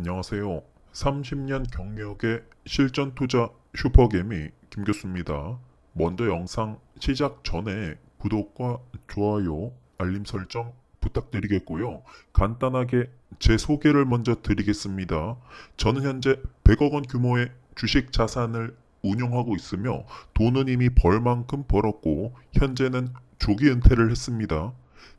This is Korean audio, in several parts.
안녕하세요. 30년 경력의 실전 투자 슈퍼개미 김교수입니다. 먼저 영상 시작 전에 구독과 좋아요, 알림 설정 부탁드리겠고요. 간단하게 제 소개를 먼저 드리겠습니다. 저는 현재 100억 원 규모의 주식 자산을 운용하고 있으며 돈은 이미 벌 만큼 벌었고 현재는 조기 은퇴를 했습니다.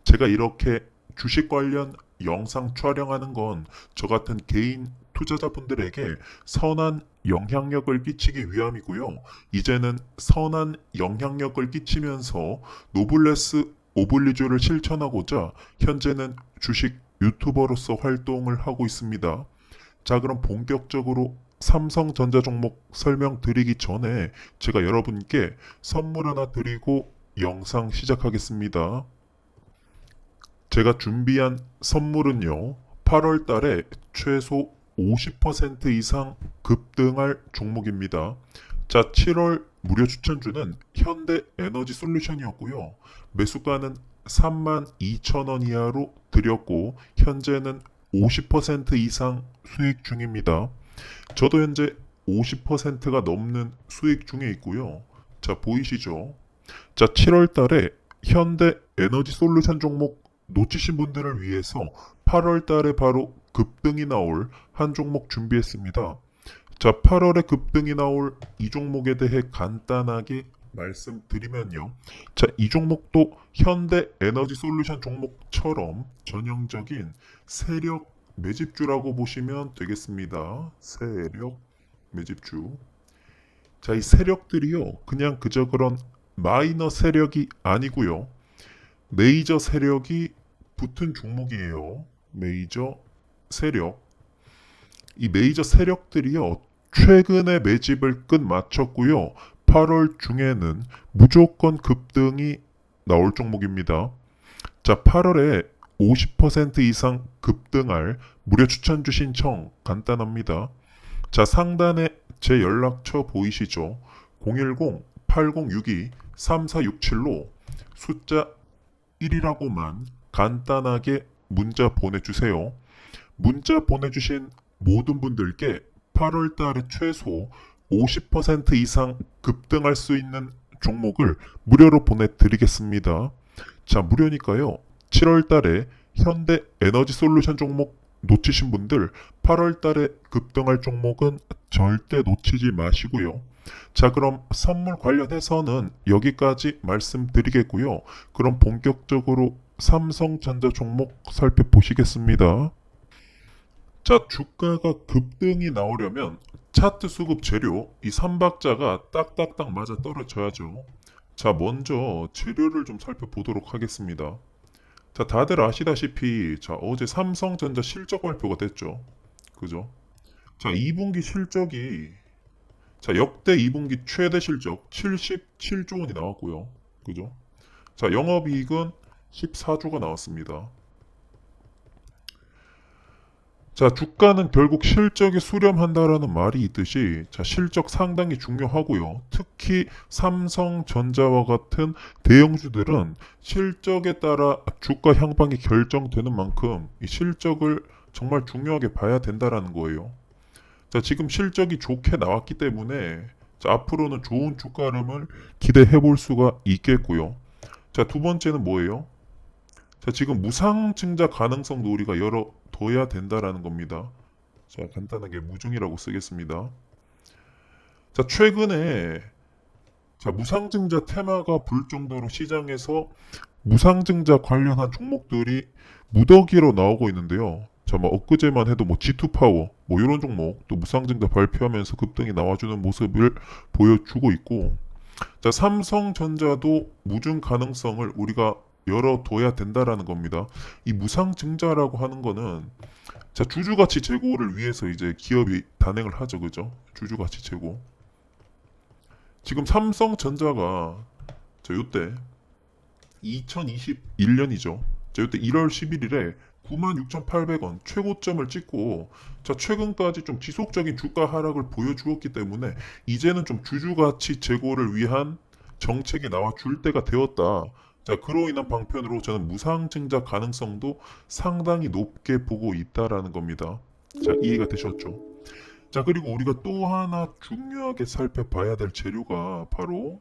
제가 이렇게 주식 관련 영상 촬영하는 건 저 같은 개인 투자자분들에게 선한 영향력을 끼치기 위함이고요. 이제는 선한 영향력을 끼치면서 노블레스 오블리주를 실천하고자 현재는 주식 유튜버로서 활동을 하고 있습니다. 자, 그럼 본격적으로 삼성전자 종목 설명드리기 전에 제가 여러분께 선물 하나 드리고 영상 시작하겠습니다. 제가 준비한 선물은요. 8월 달에 최소 50% 이상 급등할 종목입니다. 자, 7월 무료 추천주는 현대 에너지 솔루션이었고요. 매수가는 32,000원 이하로 드렸고 현재는 50% 이상 수익 중입니다. 저도 현재 50%가 넘는 수익 중에 있고요. 자, 보이시죠? 자, 7월 달에 현대 에너지 솔루션 종목 놓치신 분들을 위해서 8월 달에 바로 급등이 나올 한 종목 준비했습니다. 자, 8월에 급등이 나올 이 종목에 대해 간단하게 말씀드리면요. 자, 이 종목도 현대 에너지 솔루션 종목처럼 전형적인 세력 매집주라고 보시면 되겠습니다. 세력 매집주. 자, 이 세력들이요. 그냥 그저 그런 마이너 세력이 아니고요. 메이저 세력이 붙은 종목이에요. 메이저 세력. 이 메이저 세력들이요. 최근에 매집을 끝 마쳤고요. 8월 중에는 무조건 급등이 나올 종목입니다. 자, 8월에 50% 이상 급등할 무료 추천 주 신 청 간단합니다. 자, 상단에 제 연락처 보이시죠? 010-8062-3467로 숫자 1이라고만 간단하게 문자 보내주세요. 문자 보내주신 모든 분들께 8월 달에 최소 50% 이상 급등할 수 있는 종목을 무료로 보내드리겠습니다. 자, 무료니까요. 7월 달에 현대 에너지 솔루션 종목 놓치신 분들 8월 달에 급등할 종목은 절대 놓치지 마시고요. 자, 그럼 선물 관련해서는 여기까지 말씀드리겠고요. 그럼 본격적으로 삼성전자 종목 살펴보시겠습니다. 자, 주가가 급등이 나오려면 차트 수급 재료 이 삼박자가 딱딱딱 맞아 떨어져야죠. 자, 먼저 재료를 좀 살펴보도록 하겠습니다. 자, 다들 아시다시피 자, 어제 삼성전자 실적 발표가 됐죠. 그죠? 자, 2분기 실적이 자, 역대 2분기 최대 실적 77조 원이 나왔고요. 그죠? 자, 영업이익은 14조가 나왔습니다. 자, 주가는 결국 실적에 수렴한다라는 말이 있듯이 자, 실적 상당히 중요하고요. 특히 삼성전자와 같은 대형주들은 실적에 따라 주가 향방이 결정되는 만큼 이 실적을 정말 중요하게 봐야 된다라는 거예요. 자, 지금 실적이 좋게 나왔기 때문에 자, 앞으로는 좋은 주가 흐름을 기대해 볼 수가 있겠고요. 자, 두 번째는 뭐예요? 자, 지금 무상증자 가능성도 우리가 열어둬야 된다라는 겁니다. 자, 간단하게 무중이라고 쓰겠습니다. 자, 최근에 자, 무상증자 테마가 불 정도로 시장에서 무상증자 관련한 종목들이 무더기로 나오고 있는데요. 자, 뭐 엊그제만 해도 뭐 G2 파워 뭐 이런 종목 또 무상증자 발표하면서 급등이 나와주는 모습을 보여주고 있고 자, 삼성전자도 무중 가능성을 우리가 열어둬야 된다라는 겁니다. 이 무상증자라고 하는 거는 자 주주 가치 제고를 위해서 이제 기업이 단행을 하죠, 그죠? 주주 가치 제고. 지금 삼성전자가 저 요때 2021년이죠. 자 요때 1월 11일에 96,800원 최고점을 찍고 자 최근까지 좀 지속적인 주가 하락을 보여주었기 때문에 이제는 좀 주주 가치 제고를 위한 정책이 나와 줄 때가 되었다. 자, 그로 인한 방편으로 저는 무상증자 가능성도 상당히 높게 보고 있다라는 겁니다. 자, 이해가 되셨죠? 자, 그리고 우리가 또 하나 중요하게 살펴봐야 될 재료가 바로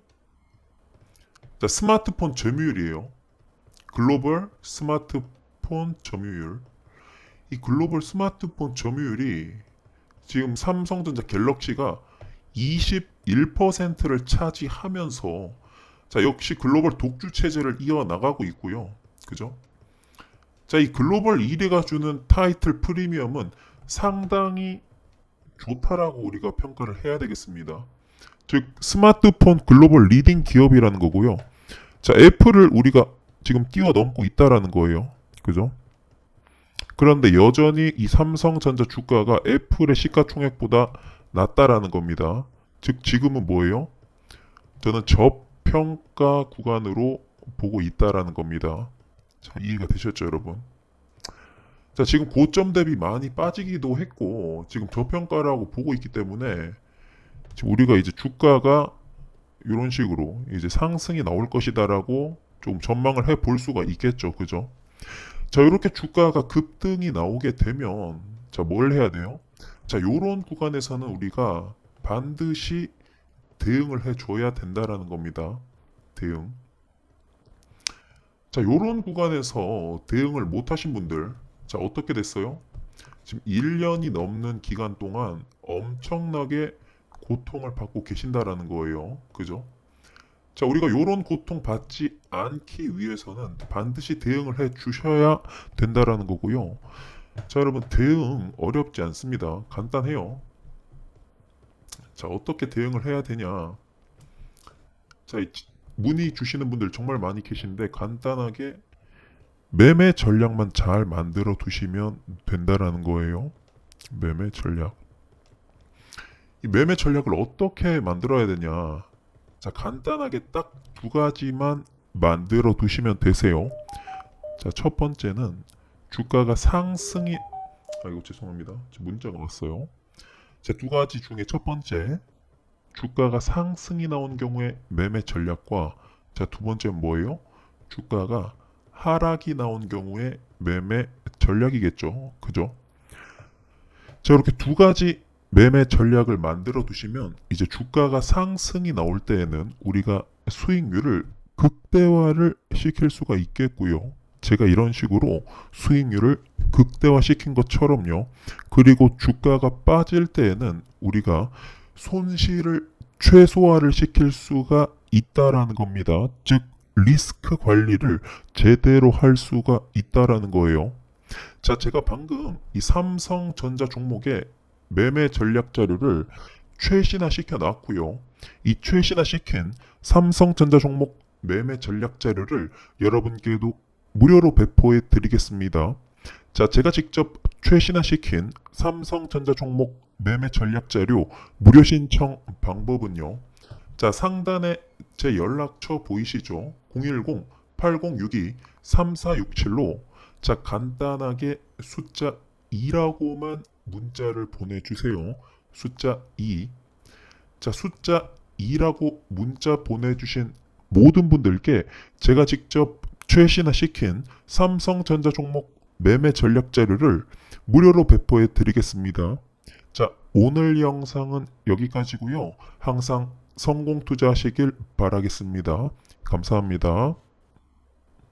자, 스마트폰 점유율이에요. 글로벌 스마트폰 점유율. 이 글로벌 스마트폰 점유율이 지금 삼성전자 갤럭시가 21%를 차지하면서 자, 역시 글로벌 독주 체제를 이어나가고 있고요. 그죠? 자, 이 글로벌 1위가 주는 타이틀 프리미엄은 상당히 좋다라고 우리가 평가를 해야 되겠습니다. 즉 스마트폰 글로벌 리딩 기업이라는 거고요. 자, 애플을 우리가 지금 뛰어넘고 있다라는 거예요. 그죠? 그런데 여전히 이 삼성전자 주가가 애플의 시가총액보다 낮다라는 겁니다. 즉 지금은 뭐예요? 저는 저 평가 구간으로 보고 있다라는 겁니다. 자, 이해가 되셨죠, 여러분? 자, 지금 고점 대비 많이 빠지기도 했고, 지금 저평가라고 보고 있기 때문에, 지금 우리가 이제 주가가 이런 식으로 이제 상승이 나올 것이다라고 좀 전망을 해 볼 수가 있겠죠. 그죠? 자, 이렇게 주가가 급등이 나오게 되면, 자, 뭘 해야 돼요? 자, 요런 구간에서는 우리가 반드시 대응을 해 줘야 된다라는 겁니다. 대응. 자, 요런 구간에서 대응을 못 하신 분들, 자, 어떻게 됐어요? 지금 1년이 넘는 기간 동안 엄청나게 고통을 받고 계신다라는 거예요. 그죠? 자, 우리가 요런 고통 받지 않기 위해서는 반드시 대응을 해 주셔야 된다라는 거고요. 자, 여러분, 대응 어렵지 않습니다. 간단해요. 자, 어떻게 대응을 해야 되냐? 자, 문의 주시는 분들 정말 많이 계신데 간단하게 매매 전략만 잘 만들어 두시면 된다라는 거예요. 매매 전략. 이 매매 전략을 어떻게 만들어야 되냐? 자, 간단하게 딱 두 가지만 만들어 두시면 되세요. 자, 첫 번째는 주가가 상승이 아이고 죄송합니다. 문자가 왔어요. 자, 두 가지 중에 첫 번째 주가가 상승이 나온 경우에 매매 전략과 자, 두 번째는 뭐예요? 주가가 하락이 나온 경우에 매매 전략이겠죠. 그죠? 자, 이렇게 두 가지 매매 전략을 만들어 두시면 이제 주가가 상승이 나올 때에는 우리가 수익률을 극대화를 시킬 수가 있겠고요. 제가 이런 식으로 수익률을 극대화 시킨 것처럼요. 그리고 주가가 빠질 때에는 우리가 손실을 최소화를 시킬 수가 있다라는 겁니다. 즉 리스크 관리를 제대로 할 수가 있다라는 거예요. 자, 제가 방금 이 삼성전자 종목의 매매 전략 자료를 최신화 시켜 놨고요. 이 최신화 시킨 삼성전자 종목 매매 전략 자료를 여러분께도 무료로 배포해 드리겠습니다. 자, 제가 직접 최신화 시킨 삼성전자 종목 매매 전략 자료 무료 신청 방법은요. 자, 상단에 제 연락처 보이시죠? 010-8062-3467로 자, 간단하게 숫자 2라고만 문자를 보내주세요. 숫자 2. 자, 숫자 2라고 문자 보내주신 모든 분들께 제가 직접 최신화 시킨 삼성전자 종목 매매 전략 자료를 무료로 배포해 드리겠습니다. 자, 오늘 영상은 여기까지고요. 항상 성공 투자하시길 바라겠습니다. 감사합니다.